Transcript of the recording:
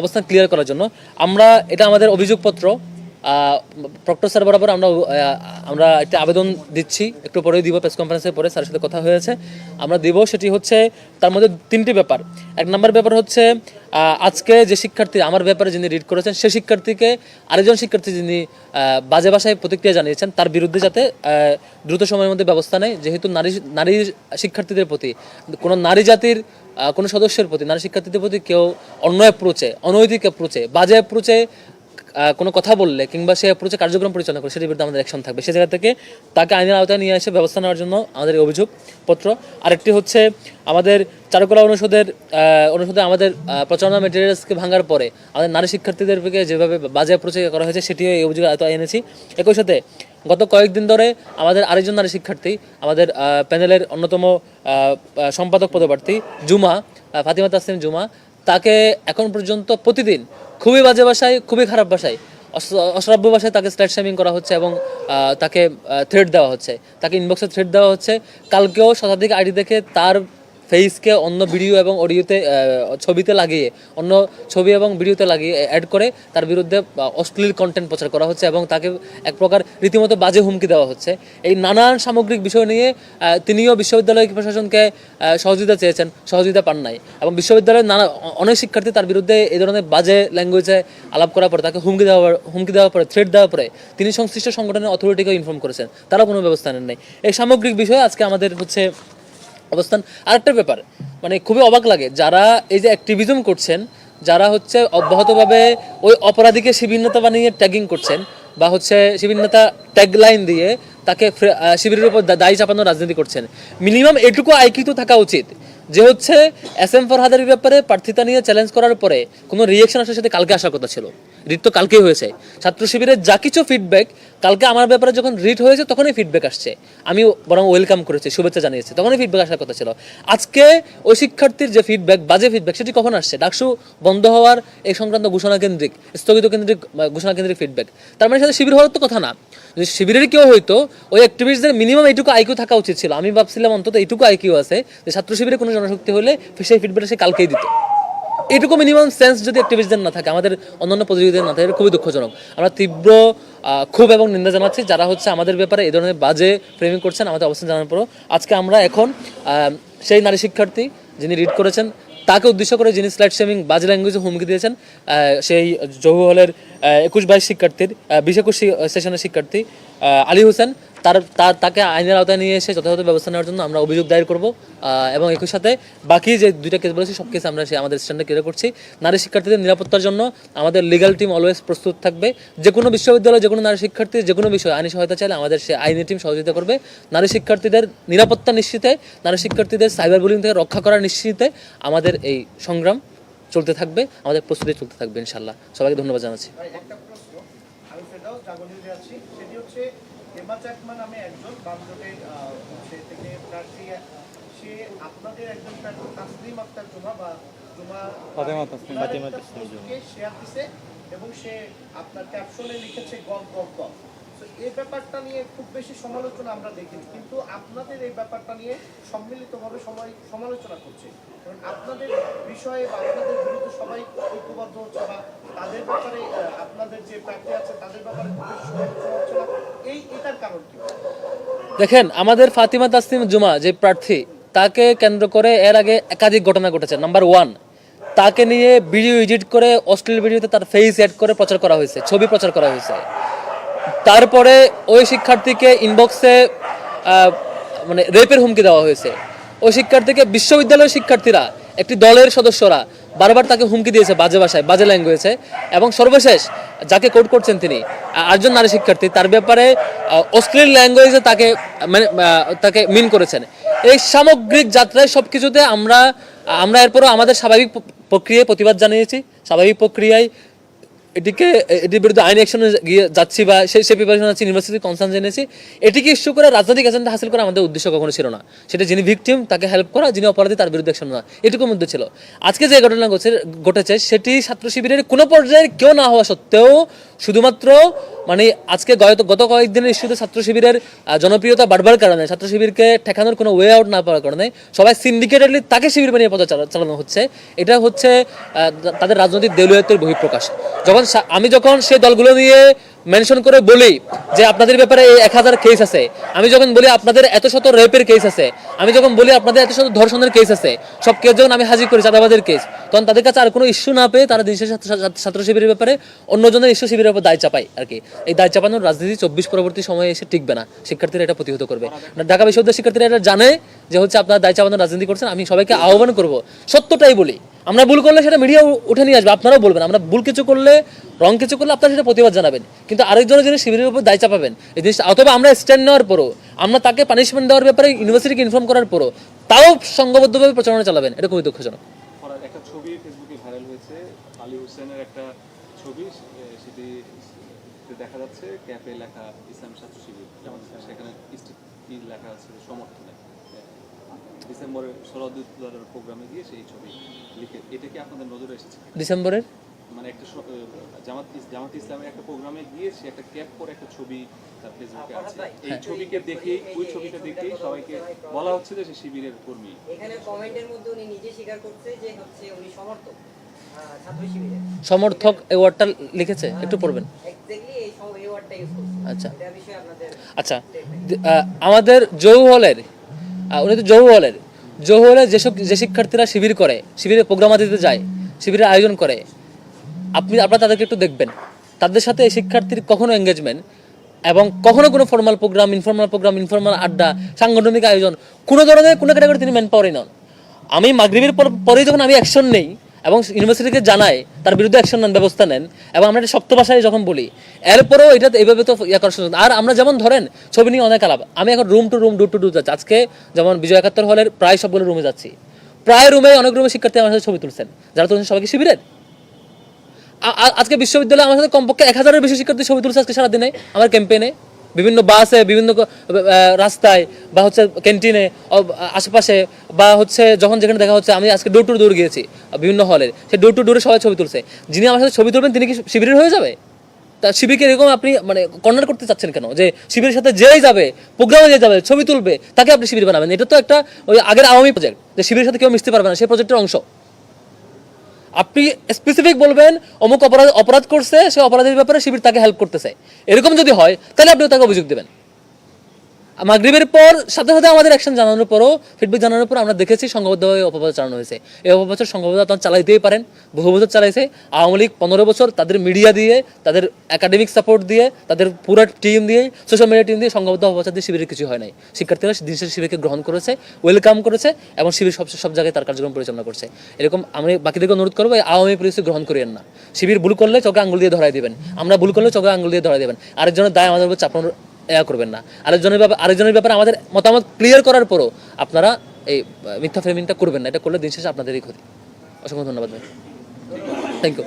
অবস্থান ক্লিয়ার করার জন্য। আমরা এটা আমাদের অভিযোগপত্র প্রক্টর স্যার বরাবর আমরা আমরা একটা আবেদন দিচ্ছি। একটু পরেই দিব প্রেস কনফারেন্সের পরে স্যারের সাথে কথা হয়েছে। আমরা দিব, সেটি হচ্ছে তার মধ্যে তিনটি ব্যাপার। এক নম্বর ব্যাপার হচ্ছে আজকে যে শিক্ষার্থী, আমার ব্যাপারে যিনি রিড করেছেন সেই শিক্ষার্থীকে আরেকজন শিক্ষার্থী যিনি বাজে ভাষায় প্রতিক্রিয়া জানিয়েছেন, তার বিরুদ্ধে যাতে দ্রুত সময়ের মধ্যে ব্যবস্থা নেয়। যেহেতু নারী নারী শিক্ষার্থীদের প্রতি, কোনো নারী জাতির কোনো সদস্যের প্রতি, নারী শিক্ষার্থীদের প্রতি কেউ অন্য অ্যাপ্রোচে অনৈতিক অ্যাপ্রোচে বাজে অ্যাপ্রোচে কোনো কথা বললে কিংবা সে অ্যাপ্রোচে কার্যক্রম পরিচালনা করে সেটির বিরুদ্ধে আমাদের অ্যাকশন থাকবে। সে জায়গা থেকে তাকে আইনের আওতায় নিয়ে এসে ব্যবস্থা নেওয়ার জন্য আমাদের অভিযোগপত্র। আরেকটি হচ্ছে আমাদের চারুকলা অনুষদের অনুষদে আমাদের প্রচারণা মেটেরিয়ালসকে ভাঙার পরে আমাদের নারী শিক্ষার্থীদেরকে যেভাবে বাজে অ্যাপ্রোচে করা হয়েছে, সেটিও এই অভিযোগ আওতায় এনেছি। একই সাথে গত কয়েকদিন ধরে আমাদের আরেকজন নারী শিক্ষার্থী, আমাদের প্যানেলের অন্যতম সম্পাদক পদপ্রার্থী জুমা ফাতিমা তাসলিম জুমা তাকে এখন পর্যন্ত প্রতিদিন খুবই বাজে ভাষায়, খুবই খারাপ অস- অশ্রাব্য ভাষায় তাকে স্ল্যাট শ্যামিং করা হচ্ছে এবং তাকে থ্রেড দেওয়া হচ্ছে। তাকে ইনবক্সে থ্রেড দেওয়া হচ্ছে। কালকেও শতাধিক আইডি দেখে তার ফেসকে অন্য ভিডিও এবং অডিওতে ছবিতে লাগিয়ে, অন্য ছবি এবং ভিডিওতে লাগিয়ে অ্যাড করে তার বিরুদ্ধে অশ্লীল কন্টেন্ট প্রচার করা হচ্ছে এবং তাকে এক প্রকার রীতিমতো বাজে হুমকি দেওয়া হচ্ছে। এই নানান সামগ্রিক বিষয় নিয়ে তিনিও বিশ্ববিদ্যালয় প্রশাসনকে সহযোগিতা চেয়েছেন, সহযোগিতা পান নাই এবং বিশ্ববিদ্যালয়ের নানা অনেক শিক্ষার্থী তার বিরুদ্ধে এই ধরনের বাজে ল্যাঙ্গুয়েজে আলাপ করার পরে, তাকে হুমকি দেওয়া, হুমকি দেওয়ার পরে থ্রেট দেওয়ার পরে তিনি সংশ্লিষ্ট সংগঠনের অথরিটিকে ইনফর্ম করেছেন। তারা কোনো ব্যবস্থা নেন নাই এই সামগ্রিক বিষয়ে আজকে আমাদের হচ্ছে অবস্থান। আরেকটা ব্যাপার মানে খুবই অবাক লাগে, যারা এই যে অ্যাক্টিভিজম করছেন, যারা হচ্ছে অব্যাহতভাবে ওই অপরাধীকে শিবিরনেতা বানিয়ে ট্যাগিং করছেন, বা হচ্ছে শিবিরনেতা ট্যাগলাইন দিয়ে তাকে শিবিরের উপর দায়ী চাপানোর রাজনীতি করছেন। মিনিমাম এটুকু আইকিউ তো থাকা উচিত, যে হচ্ছে এস এম ফরহাদের ব্যাপারে প্রার্থিতা নিয়ে চ্যালেঞ্জ করার পরে কোনো রিয়েকশন আসার সাথে কালকে আসার কথা ছিল। রিট তো কালকেই হয়েছে। ছাত্র শিবিরের যা কিছু ফিডব্যাক কালকে আমার ব্যাপারে যখন রিট হয়েছে, তখনই ফিডব্যাক আসছে। আমি বরং ওয়েলকাম করেছি, শুভেচ্ছা জানিয়েছি, তখনই ফিডব্যাক আসার কথা ছিল। আজকে ওই শিক্ষার্থীর যে ফিডব্যাক বাজে ফিডব্যাক সেটি কখন আসছে? ডাকসু বন্ধ হওয়ার এই সংক্রান্ত ঘোষণা কেন্দ্রিক, স্থগিত কেন্দ্রিক ঘোষণা কেন্দ্রিক ফিডব্যাক তার মানে সাথে শিবির হওয়ার তো কথা না। যদি শিবিরের কেউ হয়তো ওই অ্যাক্টিভিস্টদের মিনিমাম এইটুকু আইকিউ থাকা উচিত ছিল। আমি ভাবছিলাম অন্তত এইটুকু আইকিউ আছে, যে ছাত্র শিবিরে কোনো জনশক্তি হলে সেই ফিডব্যাক সে কালকেই দিত। এটুকু মিনিমাম সেন্স যদি অ্যাক্টিভিস্টদের না থাকে, আমাদের অন্যান্য প্রতিযোগীদের না থাকে, এটা খুবই দুঃখজনক। আমরা তীব্র ক্ষোভ এবং নিন্দা জানাচ্ছি যারা হচ্ছে আমাদের ব্যাপারে এই ধরনের বাজে ফ্রেমিং করছেন, আমাদের অবস্থান জানার পরও। আজকে আমরা এখন সেই নারী শিক্ষার্থী যিনি রিড করেছেন, তাকে উদ্দেশ্য করে যিনি স্লাইড শেমিং বাজে ল্যাঙ্গুয়েজে হুমকি দিয়েছেন সেই জহু হলের একুশ বাইশ শিক্ষার্থীর বিশ একুশ সেশনের শিক্ষার্থী আলী হোসেন। তার তাকে আইনের আওতায় নিয়ে এসে যথাযথ ব্যবস্থা নেওয়ার জন্য আমরা অভিযোগ দায়ের করব এবং একই সাথে বাকি যে দুইটা কেস বলেছি, সব কেস আমরা সে আমাদের স্ট্যান্ডে ক্লিয়ার করছি। নারী শিক্ষার্থীদের নিরাপত্তার জন্য আমাদের লিগাল টিম অলওয়েজ প্রস্তুত থাকবে। যে কোনো বিশ্ববিদ্যালয়, যে কোনো নারী শিক্ষার্থী, যে কোনো বিষয়ে আইনি সহায়তা চাইলে আমাদের সে আইনি টিম সহযোগিতা করবে। নারী শিক্ষার্থীদের নিরাপত্তা নিশ্চিতে, নারী শিক্ষার্থীদের সাইবার বুলিং থেকে রক্ষা করা নিশ্চিতে আমাদের এই সংগ্রাম চলতে থাকবে, আমাদের প্রস্তুতি চলতে থাকবে ইনশাল্লাহ সবাইকে ধন্যবাদ জানাচ্ছি। আছি। এমা চাকমা নামে একজন বামজোটের থেকে প্রার্থী সে আপনাদের একজন প্রার্থী তাসলিম আক্তার জুমা বা জুমা ফাতেমা তাসলিম। শেয়ার দিছে এবং সে আপনার ক্যাপশনে লিখেছে গপ গপ তো এই ব্যাপারটা নিয়ে খুব বেশি সমালোচনা আমরা দেখিনি। কিন্তু আপনাদের এই ব্যাপারটা নিয়ে সম্মিলিতভাবে সবাই সমালোচনা করছে। কারণ আপনাদের বিষয়ে বা আপনাদের বিরুদ্ধে সবাই ঐক্যবদ্ধ হচ্ছে বা তাদের ব্যাপারে আপনাদের যে প্রার্থী আছে, তাদের ব্যাপারে খুব বেশি এই, এটার কারণ কি? দেখেন, আমাদের ফাতিমা তাসলিম জুমা যে প্রার্থী, তাকে কেন্দ্র করে এর আগে একাধিক ঘটনা ঘটেছে। নাম্বার ওয়ান তাকে নিয়ে ভিডিও এডিট করে অশ্লীল ভিডিওতে তার ফেস অ্যাড করে প্রচার করা হয়েছে, ছবি প্রচার করা হয়েছে। তারপরে ওই শিক্ষার্থীকে ইনবক্সে মানে রেপের হুমকি দেওয়া হয়েছে। ওই শিক্ষার্থীকে বিশ্ববিদ্যালয়ের শিক্ষার্থীরা, একটি দলের সদস্যরা বারবার তাকে হুমকি দিয়েছে বাজে ভাষায়, বাজে ল্যাঙ্গুয়েজে এবং সর্বশেষ যাকে কোর্ট করছেন তিনি আটজন নারী শিক্ষার্থী, তার ব্যাপারে অশ্লীল ল্যাঙ্গুয়েজে তাকে মানে তাকে মিন করেছেন। এই সামগ্রিক যাত্রায় সব কিছুতে আমরা আমরা এরপরও আমাদের স্বাভাবিক প্রক্রিয়ায় প্রতিবাদ জানিয়েছি। স্বাভাবিক প্রক্রিয়ায় এটিকে এটির বিরুদ্ধে আইন অ্যাকশনে গিয়ে যাচ্ছি বা সেই সে প্রিপারেশন আছি ইউনিভার্সিটি কনসার্ন জেনেছি। এটিকে ইস্যু করে রাজনৈতিক এজেন্ডা হাসিল করা আমাদের উদ্দেশ্য কখনো ছিল না। সেটা যিনি ভিকটিম তাকে হেল্প করা, যিনি অপরাধী, তার বিরুদ্ধে অ্যাকশন না এটুকু মধ্যে ছিল। আজকে যে ঘটনা ঘটেছে ঘটেছে, সেটি ছাত্র শিবিরের কোনো পর্যায়ে কেউ না হওয়া সত্ত্বেও শুধুমাত্র মানে আজকে গত কয়েকদিনের ইস্যুতে ছাত্র শিবিরের জনপ্রিয়তা বাড়বার কারণে, ছাত্র শিবিরকে ঠেকানোর কোনো ওয়ে আউট না পাওয়ার কারণে সবাই সিন্ডিকেটেডলি তাকে শিবির বানিয়ে পথে চালানো হচ্ছে। এটা হচ্ছে তাদের রাজনৈতিক দেউলিয়তের বহিঃপ্রকাশ। যখন আমি যখন সেই দলগুলো নিয়ে মেনশন করে বলি যে আপনাদের ব্যাপারে এই এক হাজার কেস আছে। আমি যখন বলি আপনাদের এত শত রেপের কেস আছে, আমি যখন বলি আপনাদের এত শত ধর্ষণের কেস আছে, সব কেস যখন আমি হাজির করি চাঁদাবাদের কেস তখন তাদের কাছে আর কোনো ইস্যু না পেয়ে তারা দেশের ছাত্র- শিবিরের ব্যাপারে অন্যজনের ইস্যু শিবিরের উপর দায় চাপায় আর কি। এই দায় চাপানোর রাজনীতি চব্বিশ পরবর্তী সময়ে এসে টিকবে না। শিক্ষার্থীরা এটা প্রতিহত করবে। ঢাকা বিশ্ববিদ্যালয়ের শিক্ষার্থীরা এটা জানে যে হচ্ছে আপনারা দায় চাপানোর রাজনীতি করছেন, আমি সবাইকে আহ্বান করব, সত্যটাই বলি। আমরা ভুল করলে সেটা মিডিয়া উঠে নিয়ে আসবে, আপনারাও বলবেন। আমরা ভুল কিছু করলে রং কিছু করলে আপনারা সেটা প্রতিবাদ জানাবেন। কিন্তু আরেকজনের যিনি শিবিরের উপর দায় চাপাবেন। এই জিনিসটা, অথবা আমরা স্ট্যান্ড নেওয়ার পরও, আমরা তাকে পানিশমেন্ট দেওয়ার ব্যাপারে ইউনিভার্সিটিকে ইনফর্ম করার পরও, তাও সংঘবদ্ধভাবে প্রচারণা চালাবেন। এটা খুবই দুঃখজনক। একটা ছবি ফেসবুকে ভাইরাল হয়েছে, আলী হোসেনের একটা ছবি সেটি দেখা যাচ্ছে ক্যাপে লেখা ইসলাম ছাত্র শিবির সেখানে লেখা আছে, সমর্থনে। ডিসেম্বরে সরদুল্লাহর প্রোগ্রামে গিয়ে সেই ছবি লিখে এটা কি আপনাদের নজরে এসেছে? ডিসেম্বরের? মানে একটা জামাত জামাত ইসলামের একটা প্রোগ্রামে গিয়ে সে একটা ক্যাপ করে একটা ছবি তার ফেসবুকে আছে। এই ছবিকে দেখেই ওই ছবিটা দেখেই সবাইকে বলা হচ্ছে যে সে শিবিরের কর্মী। এখানে কমেন্টের মধ্যে উনি নিজে স্বীকার করছে যে হচ্ছে উনি সমর্থক সমর্থক এই ওয়ার্ডটা লিখেছে একটু পড়বেন। এক্স্যাক্টলি এই সব এই ওয়ার্ডটা ইউজ করছে। আচ্ছা। আচ্ছা। আমাদের হলের আহ, উনি তো জহু হলের জহু হলে যেসব যে শিক্ষার্থীরা শিবির করে, শিবিরে প্রোগ্রাম দিতে যায়, শিবিরের আয়োজন করে, আপনি আপনারা তাদেরকে একটু দেখবেন। তাদের সাথে শিক্ষার্থীর কখনো এঙ্গেজমেন্ট এবং কখনো কোনো formal programme informal programme informal আড্ডা, সাংগঠনিক আয়োজন, কোনো ধরনের কোনো ক্যাটাগরি তিনি ম্যান পাওয়ারই নন। আমি মাগরীবের পর পরেই যখন আমি অ্যাকশন নেই এবং ইউনিভার্সিটিকে জানাই তার বিরুদ্ধে অ্যাকশন নেন, ব্যবস্থা নেন। এবং আমরা এটা শক্ত ভাষায় যখন বলি, এরপরেও এটা এইভাবে তো ইয়ে করার আর আমরা যেমন ধরেন, ছবি নিয়ে অনেক আলাপ, আমি এখন room to room door to door যাচ্ছি। আজকে যেমন বিজয় একাত্তর হলের প্রায় সবগুলো রুমে যাচ্ছি। প্রায় রুমে অনেক রুমে শিক্ষার্থী আমার সাথে ছবি তুলছেন। যারা তুলছেন সবাইকে শিবিরের। আজকে বিশ্ববিদ্যালয়ে আমার সাথে কমপক্ষে এক হাজারের বেশি শিক্ষার্থী ছবি তুলছে আজকে সারাদিনে, আমার ক্যাম্পেইনে বিভিন্ন বাসে, বিভিন্ন রাস্তায় বা হচ্ছে ক্যান্টিনে আশেপাশে বা হচ্ছে যখন যেখানে দেখা হচ্ছে, আমি আজকে ডোর টু ডোর গিয়েছি, বিভিন্ন হলের সেই ডোর টু ডোরে সবাই ছবি তুলছে। যিনি আমার সাথে ছবি তুলবেন, তিনি কি শিবিরের হয়ে যাবে? তা শিবিরকে এরকম আপনি মানে কর্নার করতে চাচ্ছেন কেন? যে শিবিরের সাথে যেই যাবে প্রোগ্রামে যে যাবে, ছবি তুলবে, তাকে আপনি শিবির বানাবেন। এটা তো একটা ওই আগের আওয়ামী প্রজেক্ট যে শিবিরের সাথে কেউ মিশতে পারবে না সেই প্রজেক্টের অংশ। আপনি স্পেসিফিক বলবেন, অমুক অপরাধ অপরাধ করছে, সে অপরাধের ব্যাপারে শিবির তাকে হেল্প করতেছে। এরকম যদি হয়, তাহলে আপনি তাকে অভিযোগ দেবেন। মাগরিবের পর, সাথে সাথে আমাদের অ্যাকশন জানানোর পরও ফিডব্যাক জানানোর পর আমরা দেখেছি সংঘবদ্ধভাবে অপপ্রচার চালানো হয়েছে। এই অপপ্রচার সংঘবদ্ধ আপনারা চালাইতেই পারেন, বহু বছর চালাইছে। আওয়ামী লীগ পনেরো বছর তাদের মিডিয়া দিয়ে, তাদের একাডেমিক সাপোর্ট দিয়ে, তাদের পুরো টিম দিয়ে সোশ্যাল মিডিয়া টিম দিয়ে সংঘবদ্ধ অপপ্রচার দিয়ে শিবিরের কিছু হয় নাই। শিক্ষার্থীরা দিন শেষে শিবিরকে গ্রহণ করেছে ওয়েলকাম করেছে এবং শিবির সব সব জায়গায় তার কার্যক্রম পরিচালনা করছে। এরকম আমি বাকিদেরকে অনুরোধ করব আওয়ামী পরিস্থিতি গ্রহণ করিয়েন না। শিবির ভুল করলে চোখে আঙ্গুল দিয়ে ধরাই দিবেন। আমরা ভুল করলে চোখে আঙ্গুল দিয়ে ধরাই দেবেন। আরেকজনের দায় আমাদের উপর চাপানোর এয়া করবেন না। আরেকজনের ব্যাপারে আরেকজনের ব্যাপারে আমাদের মতামত ক্লিয়ার করার পরও আপনারা এই মিথ্যা ফ্রেমিংটা করবেন না। এটা করলে দিন শেষে আপনাদেরই ক্ষতি। অসংখ্য ধন্যবাদ ভাই। Thank you